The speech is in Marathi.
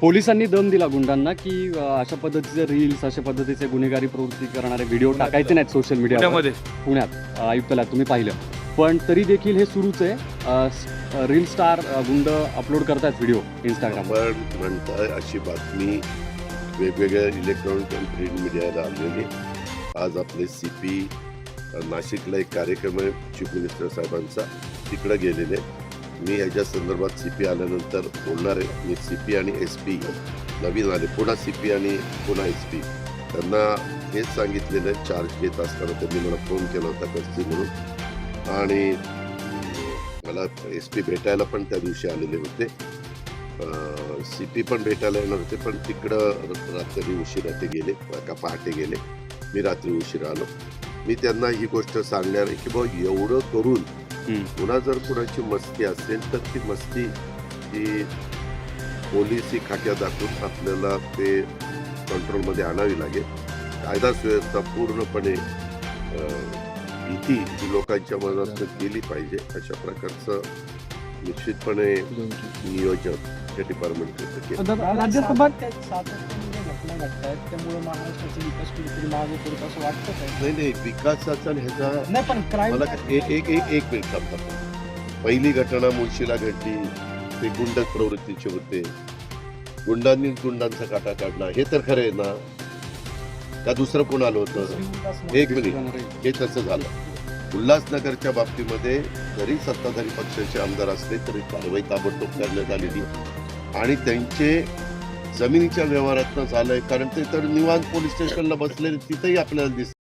पोलिसांनी दम दिला गुंडांना की अशा पद्धतीचे रील्स अशा पद्धतीचे गुन्हेगारी प्रवृत्ती करणारे व्हिडिओ टाकायचे नाहीत सोशल मीडियावर पुण्यामध्ये. पुण्यात. आयुक्तालयात तुम्ही पाहिलं. पण तरी देखील हे सुरूच आहे. रील स्टार गुंड अपलोड करतायत व्हिडिओ इंस्टाग्रामवर आपण म्हणताय अशी बातमी वेगवेगळ्या इलेक्ट्रॉनिक आणि प्रिंट मीडियाला आलेली. आज आपले सी पी नाशिकला एक कार्यक्रम आहे चीफ मिनिस्टर साहेबांचा. तिकडे गेलेले. मी ह्याच्या संदर्भात सी पी आल्यानंतर बोलणार आहे मी सी पी आणि एस पी नवीन आले. पुन्हा सी पी आणि पुन्हा एस पी त्यांना हेच सांगितलेलं आहे चार्ज घेत असताना त्यांनी मला फोन केला होता कसली म्हणून. आणि मला एस पी भेटायला पण त्या दिवशी आलेले होते. सी पी पण भेटायला येणार होते पण तिकडं रात्री उशिरा ते गेले का पहाटे गेले. मी रात्री उशिरा आलो. मी त्यांना ही गोष्ट सांगणार आहे की बाबा एवढं करून पुन्हा जर कुणाची मस्ती असेल तर ती मस्ती ही पोलिसी खाक्या दाखवून आपल्याला ते कंट्रोलमध्ये आणावी लागेल. कायदा सुव्यवस्था पूर्णपणे भीती ही लोकांच्या मनात गेली पाहिजे अशा प्रकारचं निश्चितपणे नियोजन या डिपार्टमेंट केलं. राज्यसभा सातत्याने घटना घडतायत त्यामुळे महाराष्ट्राचा विकास कुठेतरी मागे पडत असं वाटतं काय नाही नाही विकासाचा आणि ह्याचा नाही पण क्राईम मला एक एक एक एक मिनिट थांबता पहिली घटना मुळशीला घडली ते गुंड प्रवृत्तीचे होते. गुंडांनी गुंडांचा काटा काढला. हे तर खरं आहे ना? का दुसरं कोण आलं होतं? एक मिनिट हे तसं झालं. उल्हासनगरच्या बाबतीमध्ये जरी सत्ताधारी पक्षाचे आमदार असले तरी कारवाई ताबडतोब करण्यात आलेली आणि त्यांचे जमिनीच्या व्यवहारात झालंय. कारण ते तर निवांत पोलीस स्टेशनला बसलेले तिथेही आपल्याला दिसत